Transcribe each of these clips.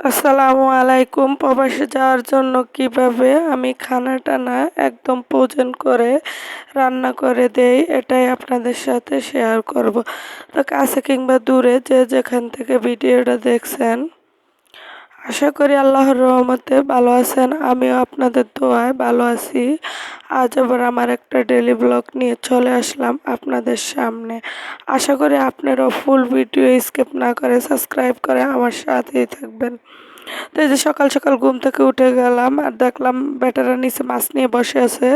আসসালামু আলাইকুম। প্রবাসে যাওয়ার জন্য কীভাবে আমি খানাটা না একদম পোজন করে রান্না করে দেই, এটাই আপনাদের সাথে শেয়ার করব। তো কাছে কিংবা দূরে যে যেখান থেকে ভিডিওটা দেখছেন আশা করি আল্লাহর রহমতে ভালো আছেন। আমিও আপনাদের দোয়ায় ভালো আছি। আজ আবার আমার একটা ডেলি ব্লগ নিয়ে চলে আসলাম আপনাদের সামনে। আশা করি আপনারাও ফুল ভিডিও স্কিপ না করে সাবস্ক্রাইব করে আমার সাথেই থাকবেন। তো এই যে সকাল সকাল ঘুম থেকে উঠে গেলাম আর দেখলাম বেটারা নিচে মাছ নিয়ে বসে আছে।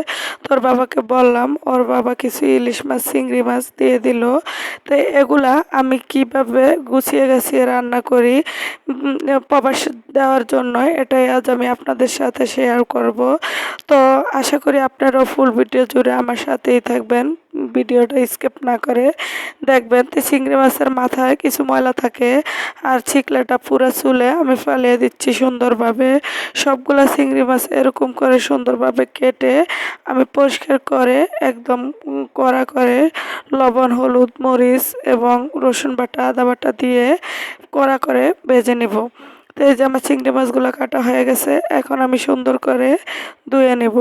তোর বাবাকে বললাম, ওর বাবা কিছু ইলিশ মাছ, চিংড়ি মাছ দিয়ে দিল। তো এগুলা আমি কীভাবে গুছিয়ে গাছিয়ে রান্না করি প্রবাস দেওয়ার জন্য, এটাই আজ আমি আপনাদের সাথে শেয়ার করব। তো আশা করি আপনারাও ফুল ভিডিও জুড়ে আমার সাথেই থাকবেন। ভিডিওটা স্কিপ না করে দেখবেন তো চিংড়ি মাছের মাথায় কিছু ময়লা থাকে আর ছিকলাটা পুরো চুলে আমি ফালিয়ে দিচ্ছি সুন্দরভাবে। সবগুলা চিংড়ি মাছ এরকম করে সুন্দরভাবে কেটে আমি পরিষ্কার করে একদম কড়া করে লবণ, হলুদ, মরিচ এবং রসুন বাটা, আদা বাটা দিয়ে কড়া করে ভেজে নেব। তো এই যে আমার চিংড়ি মাছগুলো কাটা হয়ে গেছে, এখন আমি সুন্দর করে ধুয়ে নেব।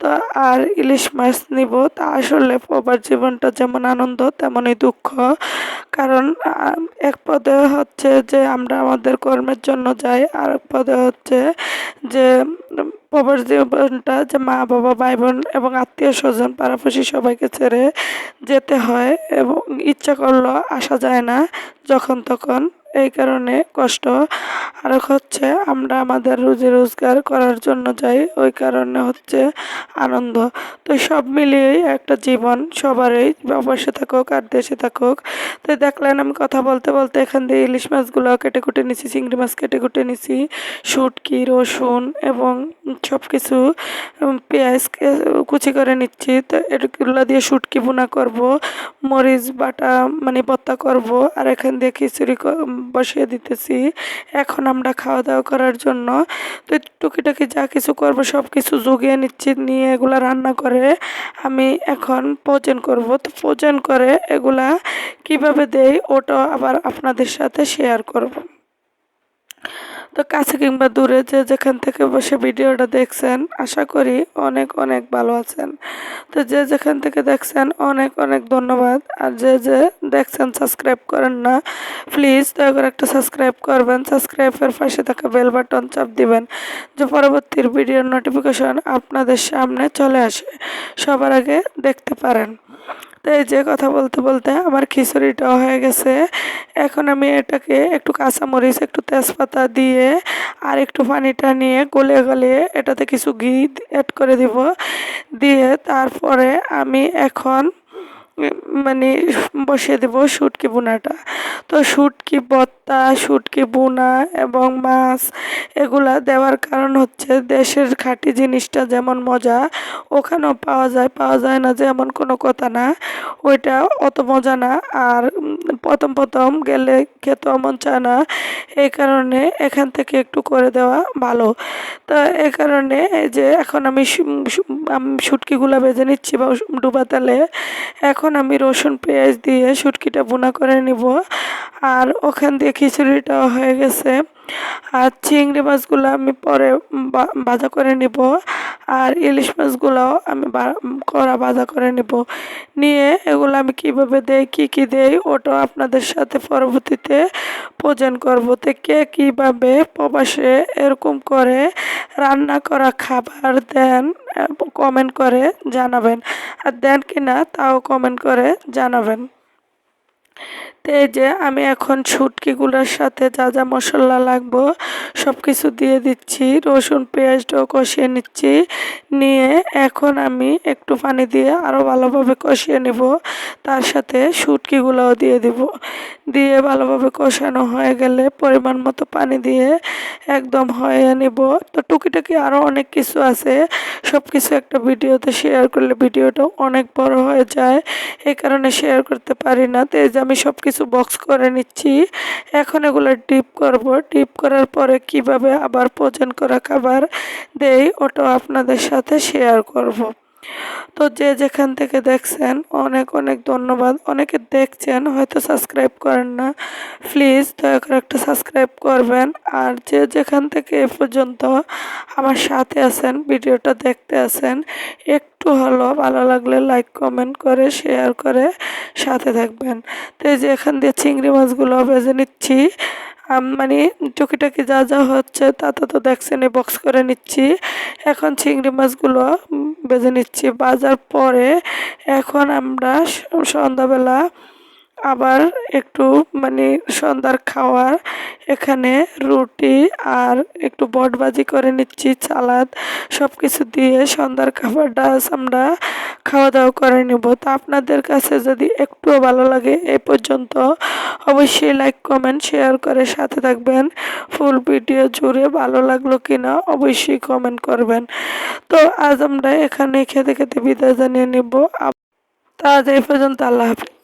তো আর ইলিশ মাছ নিব, তা আসলে প্রবার জীবনটা যেমন আনন্দ, তেমনই দুঃখ। কারণ এক পদে হচ্ছে যে আমরা আমাদের কর্মের জন্য যাই আর এক পদে হচ্ছে যে প্রবার জীবনটা যে মা, বাবা ভাই বোন এবং আত্মীয় স্বজন, পাড়াপড়শি সবাইকে ছেড়ে যেতে হয় এবং ইচ্ছা করলেও আসা যায় না যখন তখন। এই কারণে কষ্ট আর হচ্ছে। আমরা আমাদের রুজি রোজগার করার জন্য যাই, ওই কারণে হচ্ছে আনন্দ। তো সব মিলিয়েই একটা জীবন সবারই অবশ্যই থাকুক আর দেশে থাকুক। তো দেখলেন আমি কথা বলতে বলতে এখান দিয়ে ইলিশ মাছগুলো কেটে কুটে নিছি, চিংড়ি মাছ কেটে কুটে নিছি। শুটকি, রসুন এবং সব কিছু পেঁয়াজ কুচি করে নিচ্ছি। তো এগুলো দিয়ে শুটকি বোনা করব, মরিচ, বাটা মানে ভর্তা করব। আর এখান দিয়ে খিচুড়ি বসিয়ে দিতেছি। এখন আমরা খাওয়া দাওয়া করার জন্য তো টুকিটাকি যা কিছু করব সব কিছু জুগিয়ে নিচ্ছি, নিয়ে এগুলা রান্না করে আমি এখন ভোজন করব। তো ভোজন করে এগুলা কীভাবে দেই ওটা আবার আপনাদের সাথে শেয়ার করব। তো কাছে কিংবা দূরে যে যেখান থেকে বসে ভিডিওটা দেখছেন, আশা করি অনেক অনেক ভালো আছেন। তো যে যেখান থেকে দেখছেন, অনেক অনেক ধন্যবাদ। আর যে যে দেখছেন সাবস্ক্রাইব করেন না প্লিজ দয়া করে একটা সাবস্ক্রাইব করবেন। সাবস্ক্রাইবের পাশে থাকা বেল বাটন চাপ দিবেন, যে পরবর্তীর ভিডিওর নোটিফিকেশন আপনাদের সামনে চলে আসে। সবার আগে দেখতে পারেন। তো এই যে কথা বলতে বলতে আমার খিচুড়িটাও হয়ে গেছে। এখন আমি এটাকে একটু কাঁচামরিচ, একটু তেজপাতা দিয়ে আর একটু পানিটা নিয়ে গলে গলে এটাতে কিছু ঘি অ্যাড করে দিব। দিয়ে তারপরে আমি এখন মানে বসিয়ে দেব শুটকি বোনাটা তো শুটকি বত্তা শুটকি বোনা এবং মাছ এগুলা দেওয়ার কারণ হচ্ছে দেশের খাঁটি জিনিসটা যেমন মজা, ওখানেও পাওয়া যায়। পাওয়া যায় না যে এমন কোনো কথা না। ওইটা অত মজা না। আর প্রথম প্রথম গেলে খেতেও মন চায় না। এই কারণে এখান থেকে একটু করে দেওয়া ভালো। তো এই কারণে এই যে এখন আমি শুটকিগুলো বেজে নিচ্ছি বা ডুবা তেলে। এখন আমি রসুন, পেঁয়াজ দিয়ে শুটকিটা বোনা করে নিব। আর ওখান দিয়ে খিচুড়িটাও হয়ে গেছে। আর চিংড়ি মাছগুলো আমি পরে ভাজা করে নিব। আর ইলিশ মাছগুলোও আমি কড়া ভাজা করে নিব। নিয়ে এগুলো আমি কীভাবে দেই, কি কি দেই ওটাও আপনাদের সাথে পরবর্তীতে প্রজেন করব। তো কে কীভাবে প্রবাসে এরকম করে রান্না করা খাবার দেন কমেন্ট করে জানাবেন। আর দেন কিনা তাও কমেন্ট করে জানাবেন। তো যে আমি এখন ছুটকিগুলোর সাথে যা যা মশলা লাগবো সব কিছু দিয়ে দিচ্ছি, রসুন পেঁয়াজটাও কষিয়ে নিচ্ছি। নিয়ে এখন আমি একটু পানি দিয়ে আরও ভালোভাবে কষিয়ে নেব। তার সাথে শুটকিগুলোও দিয়ে দিব। দিয়ে ভালোভাবে কষানো হয়ে গেলে পরিমাণ মতো পানি দিয়ে একদম হয়ে নেব। তো টুকিটাকি আরও অনেক কিছু আছে। সব কিছু একটা ভিডিওতে শেয়ার করলে ভিডিওটাও অনেক বড় হয়ে যায়। এই কারণে শেয়ার করতে পারি না। তো এই যে আমি সব কিছু বক্স করে নিচ্ছি। এখন এগুলো ডিপ করব। ডিপ করার পরে কীভাবে আবার ভোজন করা খাবার দেই, ওটাও আপনাদের সাথে শেয়ার করব। তো যে যেখান থেকে দেখছেন, অনেক অনেক ধন্যবাদ। অনেকে দেখছেন, হয়তো সাবস্ক্রাইব করেন না। প্লিজ দয়া করে একটা সাবস্ক্রাইব করবেন। আর যে যেখান থেকে এ পর্যন্ত আমার সাথে আছেন, ভিডিওটা দেখতে আছেন, একটু হলো ভালো লাগলে লাইক কমেন্ট করে শেয়ার করে সাথে থাকবেন। তো এই যে এখান দিয়ে চিংড়ি মাছগুলো ভেজে নিচ্ছি। মানে টুকিটাকি যা যা হচ্ছে তা তা তো দেখছেন বক্স করে নিচ্ছি। এখন চিংড়ি মাছগুলো বেজে নিচ্ছি। বাজার পরে এখন আমরা সন্ধ্যাবেলা আবার একটু মানে সন্ধ্যার খাওয়ার, এখানে রুটি আর একটু বটবাজি করে নিচ্ছি, সালাদ সব কিছু দিয়ে সন্ধ্যার খাবারটা আমরা খাওয়া দাওয়া করে নিব। তো আপনাদের কাছে যদি একটুও ভালো লাগে এই পর্যন্ত অবশ্যই লাইক, কমেন্ট, শেয়ার করে সাথে থাকবেন। ফুল ভিডিও জুড়ে ভালো লাগল কিনা অবশ্যই কমেন্ট করবেন। তো আজ আমরা এখানে খেতে খেতে বিদায় জানিয়ে নিব। আজ এই পর্যন্ত, আল্লাহ হাফিজ।